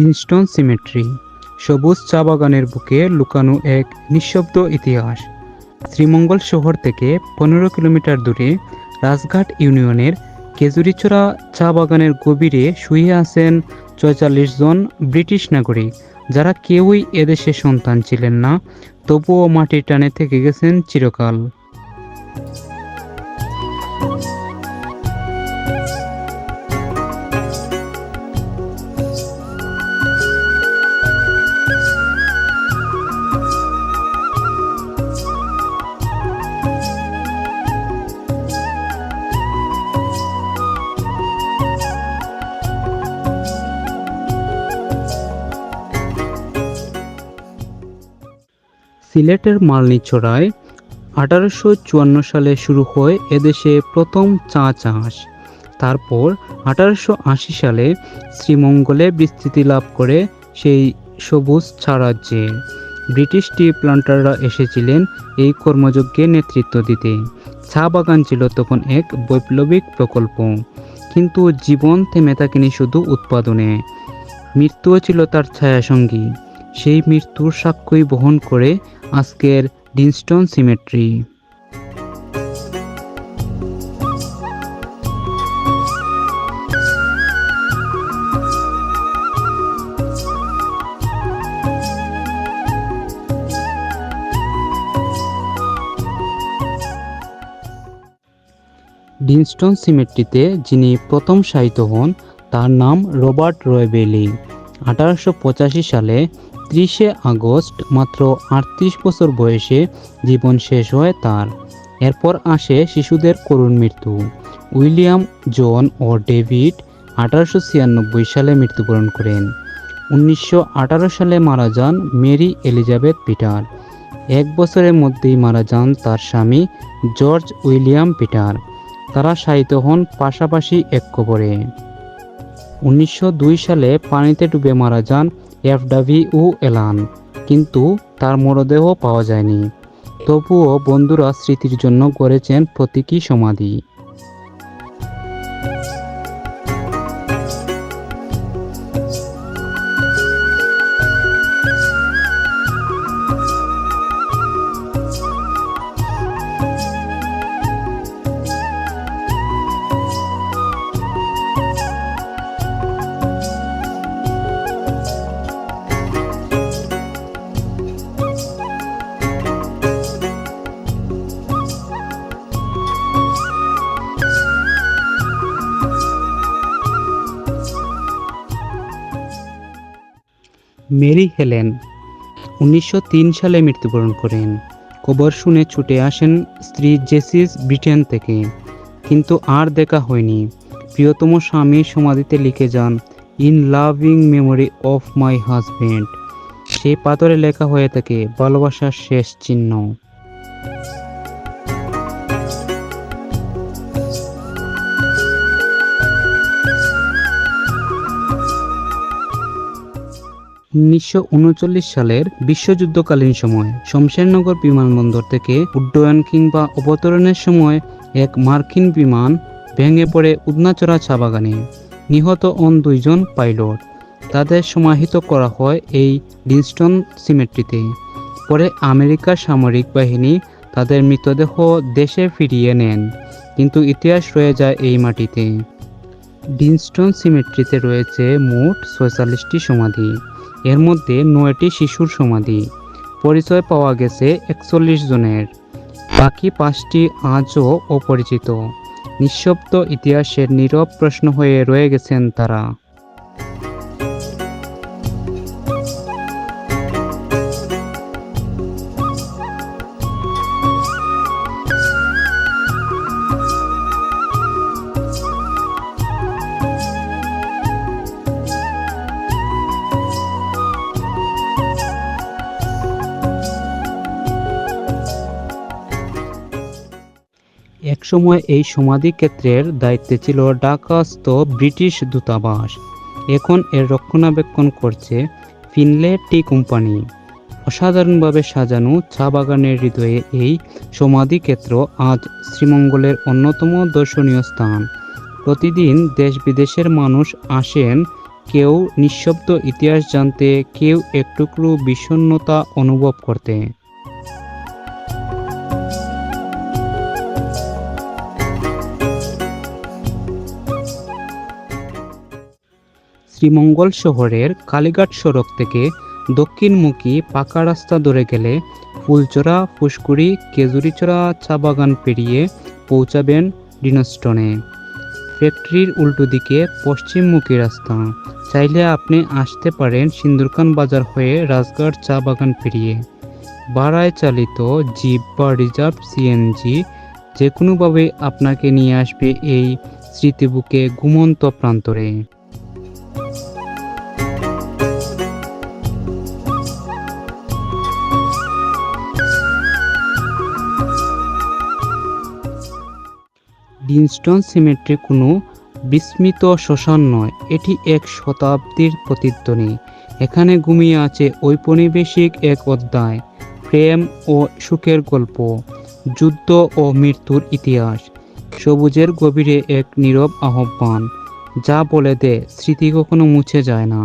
ডিনস্টন symmetry সবুজ চা বাগানের বুকে লুকানো এক নিঃশব্দ ইতিহাস। শ্রীমঙ্গল শহর থেকে পনেরো কিলোমিটার দূরে রাজঘাট ইউনিয়নের কেজুরিচড়া চা বাগানের গভীরে শুয়ে আছেন চৌচল্লিশ জন ব্রিটিশ নাগরিক, যারা কেউই এদেশে সন্তান ছিলেন না, তবুও মাটির টানে থেকে গেছেন চিরকাল। সিলেটের মালনীছড়ায় আঠারোশো চুয়ান্ন সালে শুরু হয় এদেশে প্রথম চা চাষ। তারপর আঠারোশো আশি সালে শ্রীমঙ্গলে বিস্তৃতি লাভ করে সেই সবুজ চা রাজ্যে। ব্রিটিশ টি প্লান্টাররা এসেছিলেন এই কর্মযজ্ঞে নেতৃত্ব দিতে। চা বাগান ছিল তখন এক বৈপ্লবিক প্রকল্প। কিন্তু জীবন থেমে থাকেনি শুধু উৎপাদনে। মৃত্যুও ছিল তার ছায়াসঙ্গী। সেই মৃত্যুর সাক্ষ্যই বহন করে আজকের ডিনস্টন সিমেট্রি। ডিনস্টন সিমেট্রিতে যিনি প্রথম শায়িত হন, তার নাম রবার্ট রয় বেলি আঠারোশো সালে ত্রিশে আগস্ট মাত্র আটত্রিশ বছর বয়সে জীবন শেষ হয় তার। এরপর আসে শিশুদের করুণ মৃত্যু। উইলিয়াম, জন ও ডেভিড আঠারোশো ছিয়ানব্বই সালে মৃত্যুবরণ করেন। উনিশশো আঠারো সালে মারা যান মেরি এলিজাবেথ পিটার। এক বছরের মধ্যেই মারা যান তার স্বামী জর্জ উইলিয়াম পিটার। তারা শায়িত হন পাশাপাশি এক কবরে। উনিশশো দুই সালে পানিতে ডুবে মারা যান এফডাভি ও এলান, কিন্তু তার মরদেহ পাওয়া যায়নি। তবুও বন্ধুরা স্মৃতির জন্য করেছেন প্রতীকী সমাধি। মেরি হেলেন উনিশশো তিন সালে মৃত্যুবরণ করেন। কবর শুনে ছুটে আসেন স্ত্রী জেসিস ব্রিটেন থেকে। কিন্তু আর দেখা হয়নি। প্রিয়তম স্বামীর সমাধিতে লিখে যান, in loving memory of my husband সেই পাথরে লেখা হয়ে থাকে, ভালোবাসার শেষ চিহ্ন। উনিশশো উনচল্লিশ সালের বিশ্বযুদ্ধকালীন সময় শমশেরনগর বিমানবন্দর থেকে উড্ডয়ন কিংবা অবতরণের সময় এক মার্কিন বিমান ভেঙে পড়ে উদনাচড়া চা বাগানে নিহত অন দুইজন পাইলট। তাদের সমাহিত করা হয় এই ডিনস্টন সিমেট্রিতে। পরে আমেরিকার সামরিক বাহিনী তাদের মৃতদেহ দেশে ফিরিয়ে নেন, কিন্তু ইতিহাস রয়ে যায় এই মাটিতে। ডিনস্টন সিমেট্রিতে রয়েছে মোট ছয়চল্লিশটি সমাধি। এর মধ্যে নয়টি শিশুর সমাধি। পরিচয় পাওয়া গেছে একচল্লিশ জনের। বাকি পাঁচটি আজও অপরিচিত। নিঃশব্দ ইতিহাসের নীরব প্রশ্ন হয়ে রয়ে গেছেন তারা। একসময় এই সমাধি ক্ষেত্রের দায়িত্বে ছিল ঢাকাস্থ ব্রিটিশ দূতাবাস। এখন এর রক্ষণাবেক্ষণ করছে ফিনলে টি কোম্পানি। অসাধারণভাবে সাজানো চা বাগানের হৃদয়ে এই সমাধি ক্ষেত্র আজ শ্রীমঙ্গলের অন্যতম দর্শনীয় স্থান। প্রতিদিন দেশ বিদেশের মানুষ আসেন, কেউ নিঃশব্দ ইতিহাস জানতে, কেউ একটুকরো বিষণ্ণতা অনুভব করতে। শ্রীমঙ্গল শহরের কালীঘাট সড়ক থেকে দক্ষিণমুখী পাকা রাস্তা ধরে গেলে ফুলচড়া ফুসকুড়ি কেজুরিচড়া চা বাগান পেরিয়ে পৌঁছাবেন ডিনস্টনে। ফ্যাক্টরির উল্টো দিকে পশ্চিমমুখী রাস্তা। চাইলে আপনি আসতে পারেন সিন্দুরকান বাজার হয়ে রাজঘাট চা বাগান পেরিয়ে। ভাড়ায় চালিত জিপ বা রিজার্ভ সিএনজি যে কোনোভাবে আপনাকে নিয়ে আসবে এই স্মৃতিবুকে ঘুমন্ত প্রান্তরে। ডিনস্টন সিমেট্রি কোনো বিস্মিত শ্মশান নয়। এটি এক শতাব্দীর প্রতিধ্বনি। এখানে ঘুমিয়ে আছে ঔপনিবেশিক এক অধ্যায়, প্রেম ও সুখের গল্প, যুদ্ধ ও মৃত্যুর ইতিহাস। সবুজের গভীরে এক নীরব আহ্বান, যা বলে দে, স্মৃতি কখনো মুছে যায় না।